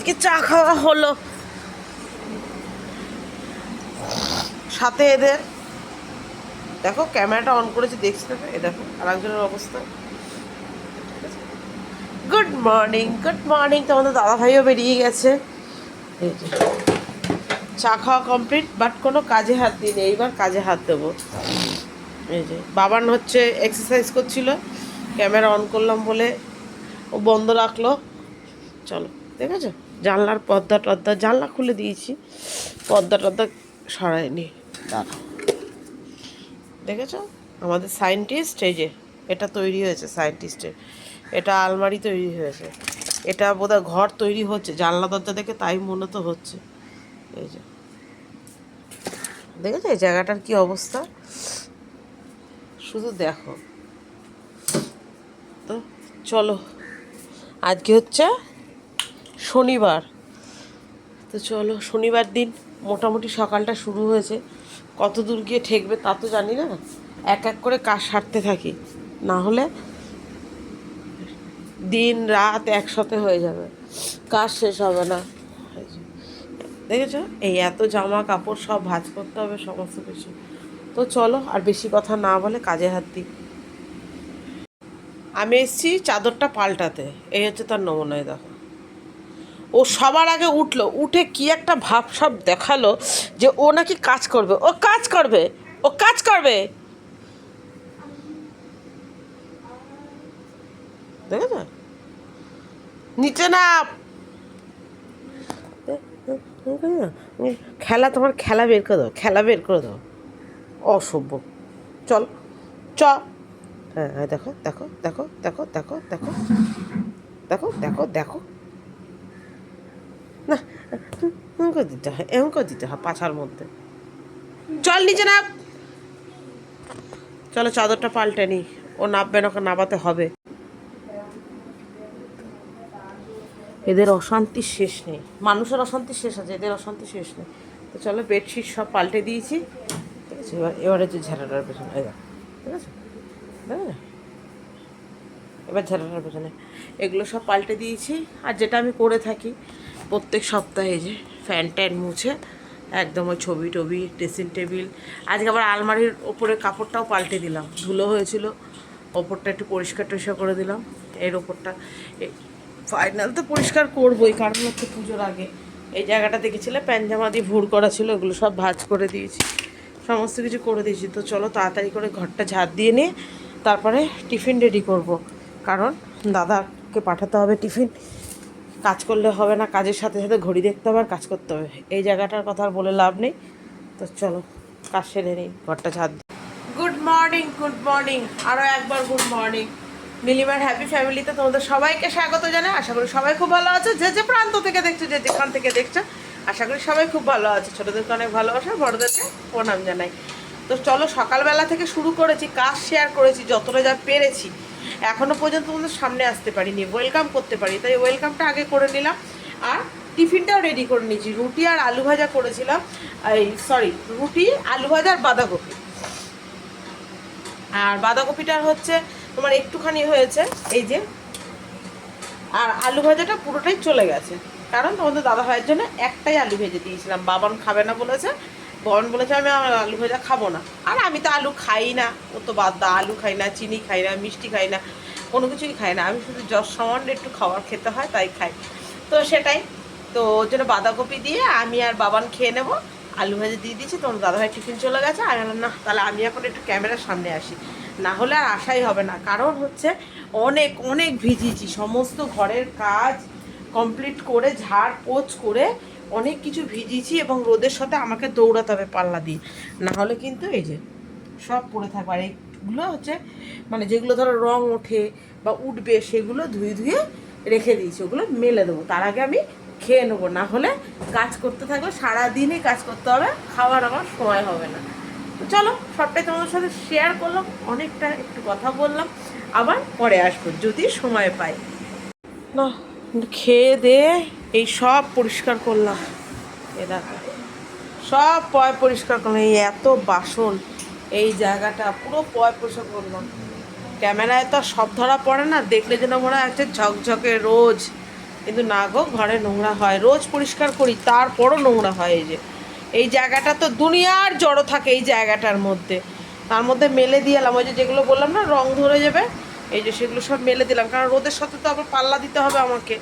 আজকে চা খাওয়া হলো। সাথে এদের, দেখো ক্যামেরাটা অন করেছি, দেখছি দেখো এ দেখো আর একজনের অবস্থা গুড মর্নিং গুড মর্নিং তোমাদের দাদা ভাইও বেরিয়ে গেছে। চা খাওয়া কমপ্লিট বাট কোনো কাজে হাত দিই দিইনি এইবার কাজে হাত দেবো। এই যে, বাবান হচ্ছে এক্সারসাইজ করছিল। ক্যামেরা অন করলাম বলে ও বন্ধ রাখল। চলো, দেখেছ? জানলার পর্দা টর্দা, জানলা খুলে দিয়েছি। পর্দা টর্দা সরাইনি দাঁড়াও। দেখেছ? আমাদের সায়েন্টিস্ট এই যে, এটা তৈরি হয়েছে সায়েন্টিস্টের এটা আলমারি তৈরি হয়েছে। এটা বোধহয় ঘর তৈরি হচ্ছে, জানলা দরজা দেখে তাই মনে তো হচ্ছে। এই যে। দেখেছ এই জায়গাটার কি অবস্থা? শুধু দেখো। তো চলো, আজকে হচ্ছে শনিবার। তো চলো, শনিবার দিন মোটামুটি সকালটা শুরু হয়েছে। কত দূর গিয়ে ঠেকবে তা তো জানি না। এক এক করে কাজ সারতে থাকি। না হলে দিন, রাত একসাথে হয়ে যাবে। কাজ শেষ হবে না। দেখেছ? এই এত জামা কাপড় সব ভাঁজ করতে হবে সমস্ত কিছু। তো চলো, আর বেশি কথা না বলে কাজে হাত দিই। আমি এসেছি চাদরটা পাল্টাতে। এই হচ্ছে তার নমুনায়, দেখো। ও সবার আগে উঠল, উঠে কি একটা ভাব সব দেখাল যে ও নাকি কাজ করবে। ও কাজ করবে, ও কাজ করবে। নিচে না খেলা, তোমার খেলা বের করে দাও, খেলা বের করে দাও। অসভ্য। চল, চ। হ্যাঁ হ্যাঁ দেখো দেখো দেখো দেখো দেখো দেখো দেখো দেখো দেখো। এমন দিতে হয়, এমন দিতে হয় পাছার মধ্যে। চল নিচে নাব চলো চাদরটা পাল্টে নি। ও নাববে না, ওকে নাবাতে হবে। এদের অশান্তির শেষ নেই। মানুষের অশান্তির শেষ আছে, এদের অশান্তি শেষ নেই। তো চলো বেডশিট সব পাল্টে দিয়েছি। ঠিক আছে, এবার এবার হচ্ছে ঝাড়াটার পেছনে ঠিক আছে? এবার ঝাড়াটার পেছনে। এগুলো সব পাল্টে দিয়েছি। আর যেটা আমি করে থাকি প্রত্যেক সপ্তাহে যে ফ্যান ট্যান মুছে একদম ওই ছবি টবি ড্রেসিং টেবিল আজকে আবার আলমারির ওপরে কাপড়টাও পাল্টে দিলাম। ধুলো হয়েছিল, ওপরটা একটু পরিষ্কার টরিষ্কার করে দিলাম, এর ওপরটা। ফাইনাল তো পরিষ্কার করবোই, কারণ হচ্ছে পুজোর আগে। এই জায়গাটা দেখেছিলে? প্যানজামা দিয়ে ভুর করা ছিল, ওগুলো সব ভাজ করে দিয়েছি। সমস্ত কিছু করে দিয়েছি। তো চলো তাড়াতাড়ি করে ঘরটা ঝাড় দিয়ে নিয়ে তারপরে টিফিন রেডি করব। কারণ দাদাকে পাঠাতে হবে টিফিন। কাজ করলে হবে না, কাজের সাথে সাথে ঘড়ি দেখতে হবে আর কাজ করতে হবে। এই জায়গাটার কথা আর বলে লাভ নেই। তো চলো, কাজ সেরে নিই, ঘরটা দিই গুড মর্নিং গুড মর্নিং আরও একবার গুড মর্নিং নীলিমার হ্যাপি ফ্যামিলিতে তোমাদের সবাইকে স্বাগত জানাই। আশা করি সবাই খুব ভালো আছে। যে যে প্রান্ত থেকে দেখছ, যে যেখান থেকে দেখছ, আশা করি সবাই খুব ভালো আছে। ছোটোদেরকে অনেক ভালোবাসা, বড়োদেরকে প্রণাম জানাই। তো চলো, সকালবেলা থেকে শুরু করেছি, কাজ শেয়ার করেছি, যতটা যা পেরেছি। এখনও পর্যন্ত তোমাদের সামনে আসতে পারিনি ওয়েলকাম করতে পারি তাই ওয়েলকামটা আগে করে নিলাম। আর টিফিনটাও রেডি করে নিয়েছি, রুটি আর আলু ভাজা করেছিলাম, এই সরি রুটি, আলু ভাজা আর বাঁধাকপি। আর বাঁধাকপিটা হচ্ছে তোমার একটুখানি হয়েছে, এই যে, আর আলু ভাজাটা পুরোটাই চলে গেছে। কারণ তোমাদের দাদা ভাইয়ের জন্য একটাই আলু ভেজে দিয়েছিলাম, বাবান খাবে না বলেছে বন বলেছে আমি আমার আলু ভাজা খাব না। আর আমি তো আলু খাই না, ও তো বাদ দা, আলু খাই না, চিনি খাই না, মিষ্টি খাই না, কোনো কিছুই খাই না। আমি শুধু যশ সামান্য একটু খাবার খেতে হয়, তাই খাই। তো সেটাই, তো ওর জন্য বাঁধাকপি দিয়ে আমি আর বাবান খেয়ে নেব। আলু ভাজা দিয়ে দিয়েছি, তোমার দাদাভাই টিফিন চলে গেছে। আমি না তাহলে আমি এখন একটু ক্যামেরার সামনে আসি। না হলে আর আশাই হবে না। কারণ হচ্ছে অনেক অনেক ভিজিয়েছি। সমস্ত ঘরের কাজ কমপ্লিট করে, ঝাড় পোছ করে অনেক কিছু ভিজিয়েছি এবং রোদের সাথে আমাকে দৌড়াতে হবে পাল্লা দিয়ে। না হলে কিন্তু এই যে সব পড়ে থাকবে। আর এইগুলো হচ্ছে মানে যেগুলো ধরো রং ওঠে বা উঠবে, সেগুলো ধুয়ে ধুয়ে রেখে দিয়েছি। ওগুলো মেলে দেবো। তার আগে আমি খেয়ে নেব। না হলে কাজ করতে থাকলে সারাদিনই কাজ করতে হবে। খাওয়ার আমার সময় হবে না। তো চলো, সবটাই তোমাদের সাথে শেয়ার করলাম। অনেকটা একটু কথা বললাম। আবার পরে আসব, যদি সময় পাই। না, খেয়ে দিয়ে এই সব পরিষ্কার করলাম। এ দেখো। সব পয় পরিষ্কার করলাম। এই এত বাসন, এই জায়গাটা পুরো পয় পরিষ্কার করলাম। ক্যামেরায় তো সব ধরা পড়ে না, দেখলে যেন মনে একটা ঝকঝকে রোজ। কিন্তু না গো, ঘরে নোংরা হয়। রোজ পরিষ্কার করি, তারপরও নোংরা হয় এই যে। এই জায়গাটা তো দুনিয়ার জড়ো থাকে এই জায়গাটার মধ্যে। তার মধ্যে মেলে দিয়ে এলাম। ওই যে যেগুলো বললাম না, রং ধরে যাবে, এই যে সেগুলো সব মেলে দিলাম। কারণ রোদের সাথে তো আবার পাল্লা দিতে হবে আমাকে।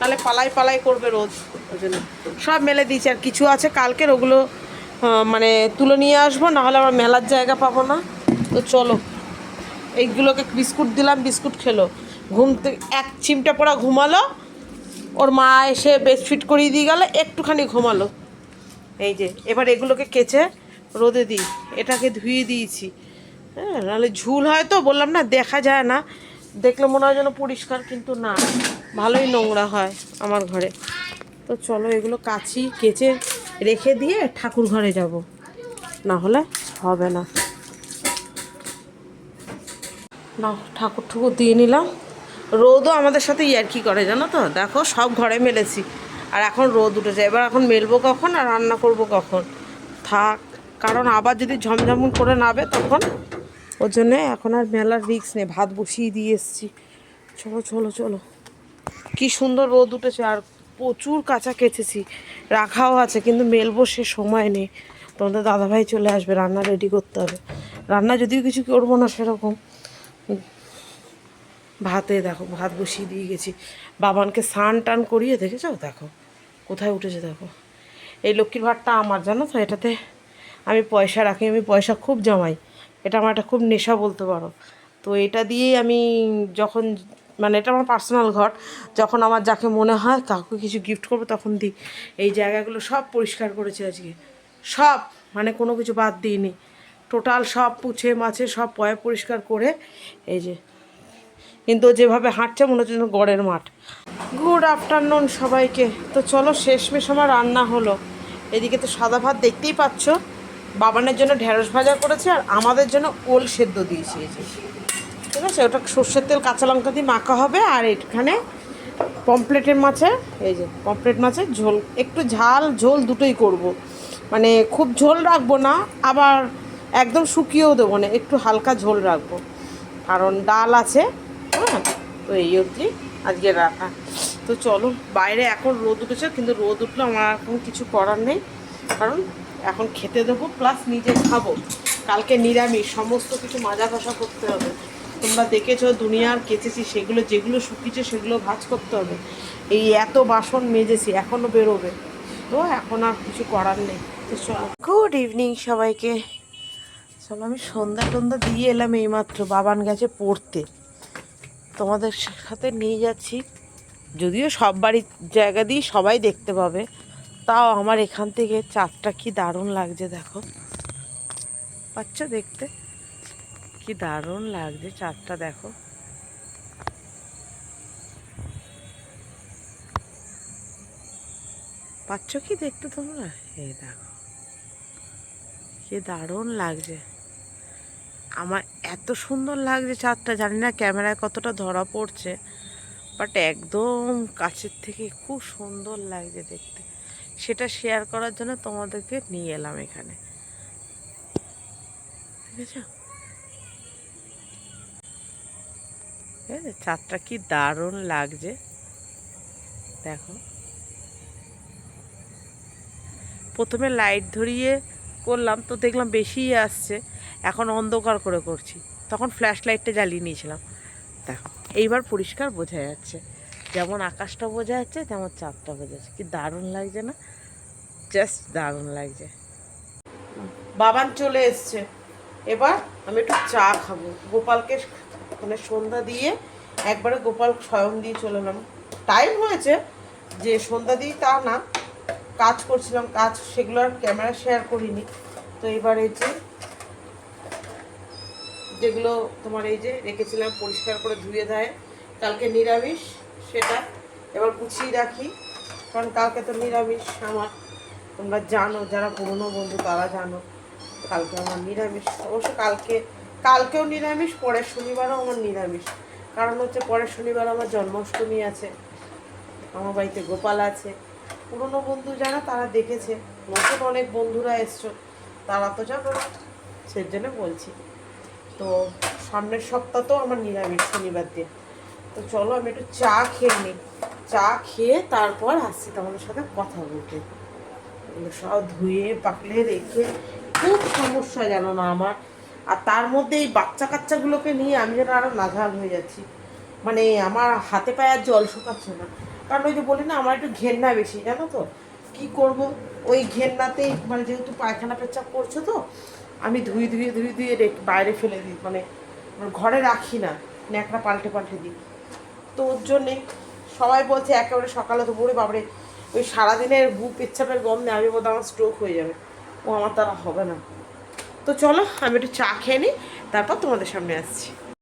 তাহলে পালাই পালাই করবে রোদ ওই জন্য। সব মেলে দিয়েছি। আর কিছু আছে কালকের, ওগুলো মানে তুলে নিয়ে আসব, নাহলে আমার মেলার জায়গা পাবো না। তো চলো, এইগুলোকে বিস্কুট দিলাম, বিস্কুট খেলো। ঘুম থেকে এক চিমটা পড়া ঘুমালো। ওর মা এসে বেডশিট করিয়ে দিয়ে গেল, একটুখানি ঘুমালো। এই যে, এবার এগুলোকে কেচে রোদে দিই। এটাকে ধুয়ে দিয়েছি। হ্যাঁ নাহলে ঝুল হয় তো, বললাম না, দেখা যায় না। দেখলে মনে হয় যেন পরিষ্কার, কিন্তু না। ভালোই নোংরা হয় আমার ঘরে। তো চলো এগুলো কাছি কেচে রেখে দিয়ে ঠাকুর ঘরে যাব। না হলে হবে না। না ঠাকুর ঠুকুর দিয়ে নিলাম। রোদও আমাদের সাথে ইয়ার্কি করে জানো তো? দেখো, সব ঘরে মেলেছি। আর এখন রোদ উঠেছে। এবার এখন মেলবো কখন আর রান্না করব কখন? থাক, কারণ আবার যদি ঝমঝম করে নাবে তখন ওর জন্যে এখন আর মেলার রিক্স নেই। ভাত বসিয়ে দিয়ে এসছি। চলো চলো চলো। কি সুন্দর রোদ উঠেছে আর প্রচুর কাঁচা কেচেছি, রাখাও আছে, কিন্তু মেলবো সে সময় নেই। তোমাদের দাদাভাই চলে আসবে, রান্না রেডি করতে হবে। রান্না যদিও কিছু করব না সেরকম। ভাতে দেখো, ভাত বসিয়ে দিয়ে গেছি। বাবানকে স্নান টান করিয়ে দেখেছ? দেখো, কোথায় উঠেছে দেখো। এই লক্ষ্মীর ভাতটা আমার, জানো তো? এটাতে আমি পয়সা রাখি, আমি পয়সা খুব জমাই। এটা আমার একটা খুব নেশা বলতে পারো। তো এটা দিয়েই আমি যখন মানে এটা আমার পার্সোনাল ঘর। যখন আমার যাকে মনে হয় কাউকে কিছু গিফট করব তখন দিই। এই জায়গাগুলো সব পরিষ্কার করেছে আজকে। সব মানে কোনো কিছু বাদ দিইনি। টোটাল সব পুছে মাছে সব পয় পরিষ্কার করে এই যে। কিন্তু যেভাবে হাঁটছে মনে হচ্ছে গড়ের মাঠ। গুড আফটারনুন সবাইকে। তো চলো শেষমেশ আমার রান্না হলো। এদিকে তো সাদা ভাত দেখতেই পাচ্ছ। বাবানের জন্য ঢেঁড়স ভাজা করেছে আর আমাদের জন্য ওল সেদ্ধ দিয়েছি ঠিক আছে, ওটা সর্ষের তেল, কাঁচা লঙ্কা দিয়ে মাখা হবে, আর এখানে পমপ্লেটের মাছে, এই যে পমপ্লেট মাছের ঝোল, একটু ঝাল, ঝোল দুটোই করব। মানে খুব ঝোল রাখব না, আবার একদম শুকিয়েও দেবো না, একটু হালকা ঝোল রাখব। কারণ ডাল আছে হ্যাঁ তো এই অবধি আজকে রাখা। তো চলো, বাইরে এখন রোদ উঠেছে, কিন্তু রোদ উঠলে আমার এখন কিছু করার নেই, কারণ এখন খেতে দেবো, প্লাস নিজে খাব। কালকে নিরামিষ, সমস্ত কিছু মাজা ঘষা করতে হবে। তোমরা দেখেছ, দুনিয়ার কেচেছি সেগুলো, যেগুলো শুকিয়েছে সেগুলো ভাজ করতে হবে। এই এত বাসন মেজেছি এখনও বেরোবে। তো এখন আর কিছু করার নেই। তো গুড ইভিনিং সবাইকে। চলো আমি সন্ধ্যা টন্ধা দিয়ে এলাম এইমাত্র বাবান গেছে পড়তে। তোমাদের সাথে নিয়ে যাচ্ছি। যদিও সব বাড়ির জায়গা দিয়ে সবাই দেখতে পাবে, তাও আমার এখান থেকে চাঁদটা কি দারুণ লাগছে দেখো। পাচ্ছ দেখতে? কি দারুণ লাগছে চাঁদটা দেখো। পাচ্ছ কি দেখতে তোমরা? এই দেখো। কি দারুণ লাগছে। আমার এত সুন্দর লাগছে চাঁদটা, জানি না ক্যামেরায় কতটা ধরা পড়ছে বাট একদম কাছের থেকে খুব সুন্দর লাগছে দেখতে। সেটা শেয়ার করার জন্য তোমাদেরকে নিয়ে এলাম এখানে। বুঝেছ ঠিক আছে চাঁদটা কি দারুণ লাগছে। দেখো। প্রথমে লাইট ধরিয়ে করলাম, তো দেখলাম বেশিই আসছে। এখন অন্ধকার করে করছি। তখন ফ্ল্যাশ লাইটটা জ্বালিয়ে নিয়েছিলাম। দেখো, এইবার পরিষ্কার বোঝা যাচ্ছে। যেমন আকাশটা বোঝা যাচ্ছে, তেমন চাঁদটা বোঝা যাচ্ছে। কি দারুণ লাগছে না? জাস্ট দারুণ লাগছে। বাবান চলে এসছে। এবার আমি একটু চা খাব। গোপালকে মানে সন্ধ্যা দিয়ে একবারে গোপাল স্বয়ং দিয়ে চলে এলাম। টাইম হয়েছে যে সন্ধ্যা দিয়ে তা না, কাজ করছিলাম, কাজ সেগুলো আর ক্যামেরা শেয়ার করিনি। তো এবার এই যে যেগুলো তোমার এই যে রেখেছিলাম, পরিষ্কার করে ধুয়ে দেয় কালকে নিরামিষ সেটা এবার গুছিয়ে রাখি, কারণ কালকে তো নিরামিষ আমার। তোমরা জানো, যারা পুরনো বন্ধু তারা জানো। কালকে আমার নিরামিষ। অবশ্য কালকে, কালকেও নিরামিষ, পরের শনিবারও আমার নিরামিষ। কারণ হচ্ছে পরের শনিবার আমার জন্মাষ্টমী আছে, আমার বাড়িতে গোপাল আছে। পুরনো বন্ধু যারা, তারা দেখেছে। নতুন অনেক বন্ধুরা এসছো, তারা তো জানো সেই জন্য বলছি। তো সামনের সপ্তাহ তো আমার নিরামিষ শনিবার দিন। তো চলো আমি একটু চা খেয়ে নিই। চা খেয়ে তারপর আসছি তোমাদের সাথে কথা বলতে। এগুলো সব ধুয়ে পাকলে রেখে খুব সমস্যা জানো না আমার। আর তার মধ্যে এই বাচ্চা কাচ্চাগুলোকে নিয়ে আমি যেন আরও নাঝাল হয়ে যাচ্ছি। মানে আমার হাতে পায়ে আর জল শুকাচ্ছে না। কারণ ওই যে বলি না, আমার একটু ঘেন্না বেশি, জানো তো? কি করব? ওই ঘেন্নাতেই মানে যেহেতু পায়খানা পেচ্ছাপ করছে তো, আমি ধুয়ে ধুয়ে ধুয়ে ধুয়ে বাইরে ফেলে দিই মানে ঘরে রাখি না, ন্যাকড়া পাল্টে পাল্টে দিই। তো ওর জন্যে সবাই বলছে, একেবারে সকালে তো পড়ে বাবরে ওই সারাদিনের গু পেচ্ছাপের গম আমি বোধ আমার স্ট্রোক হয়ে যাবে। ও আমার দ্বারা হবে না। তো চলো, আমি একটু চা খেয়ে নিই, তারপর তোমাদের সামনে আসছি।